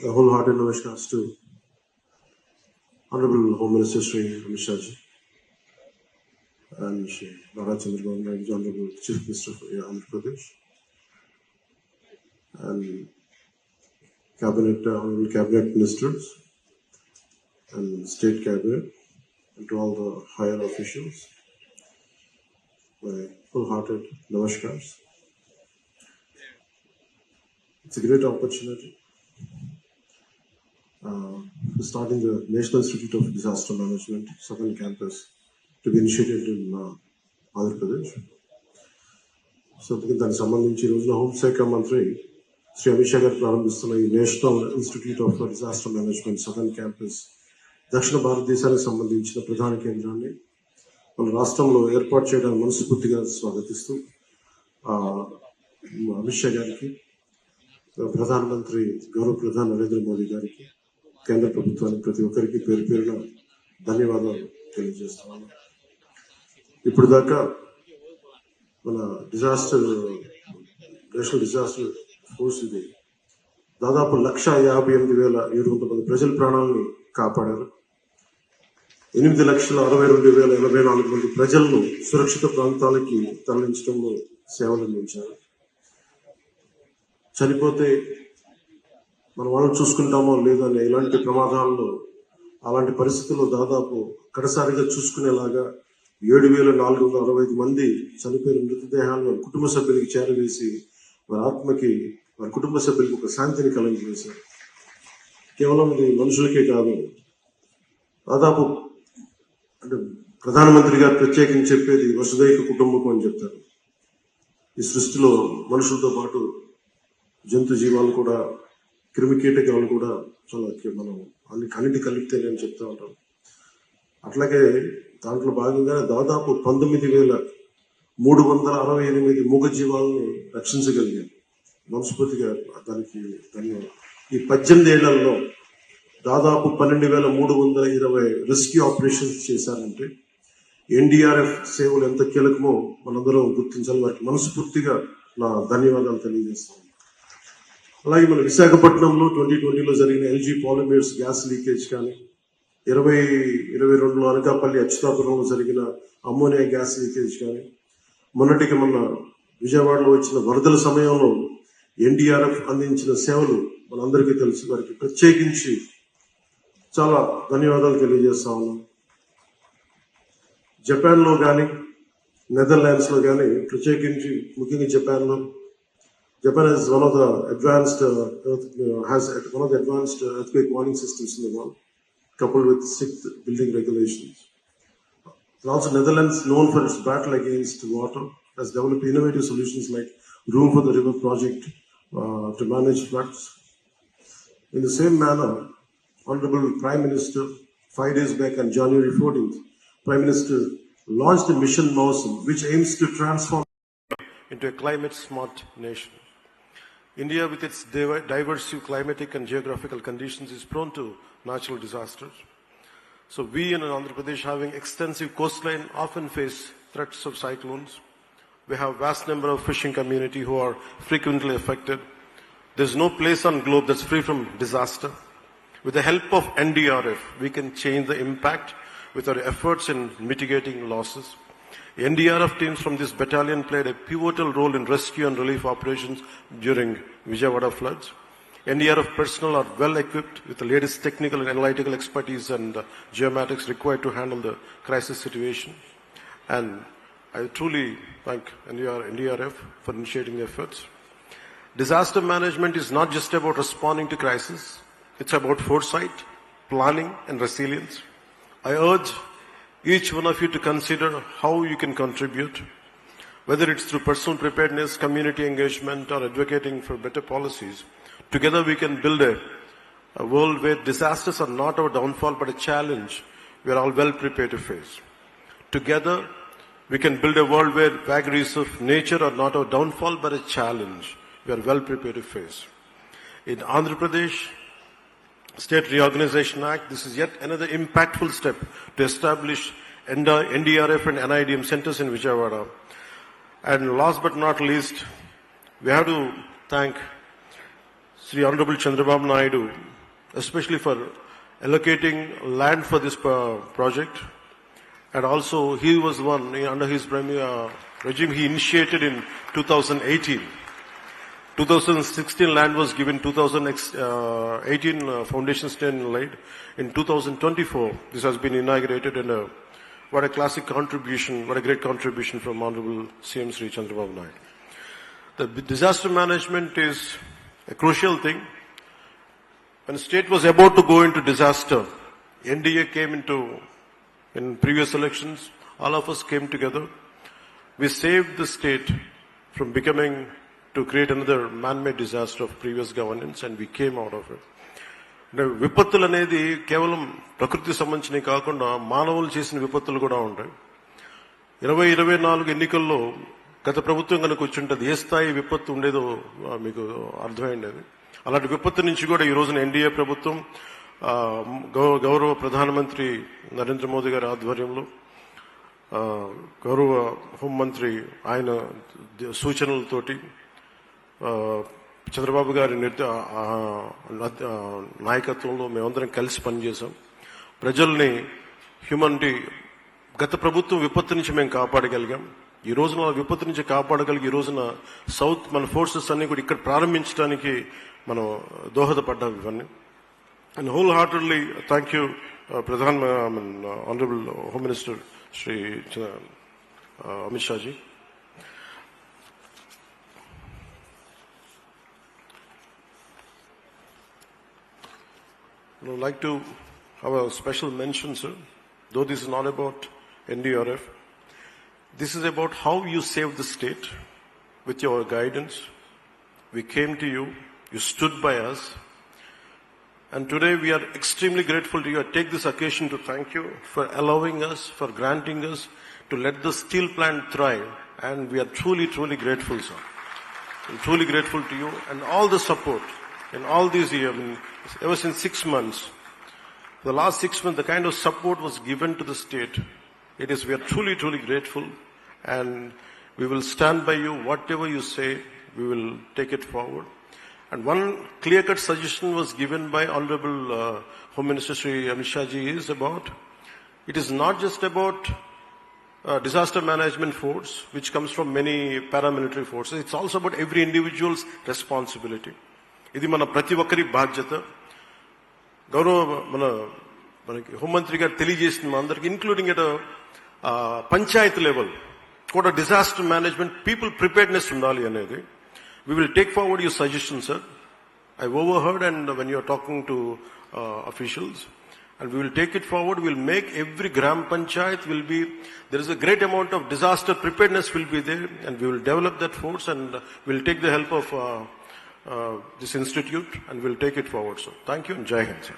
A wholehearted namaskars to Honorable Home Minister Sri Amit and Chandrababu Naidu, Honorable Chief Minister of Andhra Pradesh and Cabinet, uh, Honorable Cabinet Ministers and State Cabinet and to all the higher officials. My full-hearted namaskars. It's a great opportunity Uh, starting the National Institute of Disaster Management, Southern Campus, to be initiated in uh, Andhra Pradesh. So అందుకే దానికి సంబంధించి ఈ రోజున హోంశాఖ మంత్రి శ్రీ అమిత్ షా గారు ప్రారంభిస్తున్న ఈ national institute of disaster management southern campus దక్షిణ భారతదేశానికి సంబంధించిన ప్రధాన కేంద్రాన్ని మన రాష్ట్రంలో ఏర్పాటు చేయడానికి మనస్ఫూర్తిగా స్వాగతిస్తూ అమిత్ షా గారికి ప్రధానమంత్రి గౌరవ ప్రధాని నరేంద్ర మోదీ గారికి కేంద్ర ప్రభుత్వానికి ప్రతి ఒక్కరికి పేరు పేరున ధన్యవాదాలు తెలియజేస్తున్నాను. ఇప్పుడు దాకా మన డిజాస్టర్ నేషనల్ డిజాస్టర్ ఫోర్స్ ఇది దాదాపు లక్ష యాభై ఎనిమిది వేల ఏడు వందల మంది ప్రజల ప్రాణాలను కాపాడారు. ఎనిమిది లక్షల అరవై రెండు వేల ఎనభై నాలుగు మంది ప్రజలను సురక్షిత ప్రాంతాలకి తరలించడంలో సేవలు అందించారు చనిపోతే మనం వాళ్ళని చూసుకుంటామో లేదో అనే ఇలాంటి ప్రమాదాలను అలాంటి పరిస్థితుల్లో దాదాపు ఒక్కసారిగా చూసుకునేలాగా ఏడు వేల నాలుగు వందల అరవై ఐదు మంది చనిపోయిన మృతదేహాలను వారి కుటుంబ సభ్యులకి చేరవేసి వారి ఆత్మకి వారి కుటుంబ సభ్యులకి ఒక శాంతిని కలుగజేశారు కేవలం ఇది మనుషులకే కాదు. దాదాపు అంటే ప్రధానమంత్రి గారు ప్రత్యేకించి చెప్పేది వసుదైక కుటుంబం అని చెప్తారు. ఈ సృష్టిలో మనుషులతో పాటు జంతు జీవాలు కూడా క్రిమి కీటకాలు కూడా చాలా మనం అన్ని కన్నిటి కలిపితే అని చెప్తా ఉంటాను అట్లాగే దాంట్లో భాగంగా దాదాపు పంతొమ్మిది వేల మూడు వందల అరవై ఎనిమిది మూగ జీవాలను రక్షించగలిగాను మనస్ఫూర్తిగా దానికి ధన్యవాదాలు ఈ పద్దెనిమిది ఏళ్ళలో దాదాపు పన్నెండు వేల మూడు వందల ఇరవై రెస్క్యూ ఆపరేషన్స్ చేశారంటే ఎన్డీఆర్ఎఫ్ సేవలు ఎంత కీలకమో మనందరం గుర్తించాలి. వారికి మనస్ఫూర్తిగా నా ధన్యవాదాలు తెలియజేస్తాను. అలాగే మన విశాఖపట్నంలో ట్వంటీ ట్వంటీలో జరిగిన ఎల్జీ పాలిమేర్స్ గ్యాస్ లీకేజ్ కానీ ఇరవై ఇరవై రెండులో అనకాపల్లి అచ్యుతాపురంలో జరిగిన అమ్మోనియా గ్యాస్ లీకేజ్ కానీ మొన్నటికి మొన్న విజయవాడలో వచ్చిన వరదల సమయంలో ఎన్డీఆర్ఎఫ్ అందించిన సేవలు మనందరికీ తెలుసు. వారికి ప్రత్యేకించి చాలా ధన్యవాదాలు తెలియజేస్తా ఉన్నాం. జపాన్లో కానీ నెదర్లాండ్స్లో కానీ ప్రత్యేకించి ముఖ్యంగా జపాన్లో Japan is one of the advanced, uh, earth, uh, has one of the advanced uh, earthquake warning systems in the world, coupled with strict building regulations. And also Netherlands, known for its battle against water, has developed innovative solutions like Room for the River project uh, to manage floods. In the same manner, Honorable Prime Minister, five days back on January 14th, Prime Minister launched a mission Mawsum, which aims to transform into a climate smart nation. India, with its diverse climatic and geographical conditions, is prone to natural disasters. So we in Andhra Pradesh, having extensive coastline, often face threats of cyclones. We have vast number of fishing community who are frequently affected. There's no place on globe that's free from disaster. With the help of NDRF, we can change the impact with our efforts in mitigating losses. NDRF teams from this battalion played a pivotal role in rescue and relief operations during Vijayawada floods. NDRF personnel are well equipped with the latest technical and analytical expertise and uh, geomatics required to handle the crisis situation. And I truly thank NDR, NDRF for initiating the efforts. Disaster management is not just about responding to crisis, it's about foresight, planning, and resilience. I urge each one of you to consider how you can contribute, whether it's through personal preparedness, community engagement, or advocating for better policies. Together we can build a, a world where disasters are not our downfall but a challenge we are all well prepared to face. Together, we can build a world where vagaries of nature are not our downfall but a challenge we are well prepared to face. In Andhra Pradesh, State Reorganization Act, this is yet another impactful step to establish NDRF and NIDM centers in Vijayawada. And last but not least, we have to thank Sri Honorable Chandrababu Naidu, especially for allocating land for this uh, project. And also, he was one, under his prime, uh, regime, he initiated in 2018. 2016 land was given, 2018 uh, foundation stone laid. In 2024, this has been inaugurated and uh, what a classic contribution, what a great contribution from Honorable CM Sri Chandrababu Naidu. The disaster management is a crucial thing. When state was about to go into disaster, NDA came into, in previous elections, all of us came together. We saved the state from becoming to create another man-made disaster of previous governance and we came out of it. విపత్తులు అనేది కేవలం ప్రకృతి సంబంధించినవి కాకుండా మానవులు చేసిన విపత్తులు కూడా ఉంటాయి ఇరవై ఇరవై నాలుగు ఎన్నికల్లో గత ప్రభుత్వం కనుక వచ్చింటది ఏ స్థాయి విపత్తు ఉండేదో మీకు అర్థమైండేది అలాంటి విపత్తు నుంచి కూడా ఈ రోజున ఎన్డీఏ ప్రభుత్వం గౌ- గౌరవ ప్రధానమంత్రి నరేంద్ర మోదీ గారి ఆధ్వర్యంలో గౌరవ హోంమంత్రి ఆయన సూచనలతోటి చంద్రబాబు గారి నాయకత్వంలో మేమందరం కలిసి పనిచేశాం. ప్రజల్ని హ్యూమనిటీ గత ప్రభుత్వం విపత్తు నుంచి మేము కాపాడగలిగాం. ఈ రోజున విపత్తు నుంచి కాపాడగలిగి ఈ రోజున సౌత్ మన ఫోర్సెస్ అన్ని కూడా ఇక్కడ ప్రారంభించడానికి మనం దోహదపడ్డాం ఇవన్నీ. And whole heartedly thank you ప్రధాన honourable home minister Shri Amit Shah ji. I would like to have a special mention, sir, though this is not about NDRF. This is about how you saved the state with your guidance. We came to you, you stood by us, and today we are extremely grateful to you. I take this occasion to thank you for allowing us, for granting us to let the steel plant thrive, and we are truly, truly grateful, sir. I'm truly grateful to you and all the support in all these years, I mean, ever since six months. The last six months, the kind of support was given to the state. It is, we are truly, truly grateful and we will stand by you. Whatever you say, we will take it forward. And one clear-cut suggestion was given by Honorable uh, Home Minister Sri Amit Shah ji is about, it is not just about uh, disaster management force, which comes from many paramilitary forces. It's also about every individual's responsibility. ఇది మన ప్రతి ఒక్కరి బాధ్యత గౌరవ మన మనకి హోంమంత్రి గారు తెలియజేసింది మా అందరికి ఇన్క్లూడింగ్ ఎట్ పంచాయత్ లెవెల్ కూడా డిజాస్టర్ మేనేజ్మెంట్ పీపుల్ ప్రిపేర్డ్నెస్ ఉండాలి అనేది we will take forward your suggestion sir I overheard and when you are talking to uh, officials, and we will take it forward. We'll make every gram panchayat will be, there is a great amount of disaster preparedness will be there and we will develop that force and uh, we'll take the help of uh, uh, uh, this institute and we'll take it forward. So thank you and Jai Hind, sir.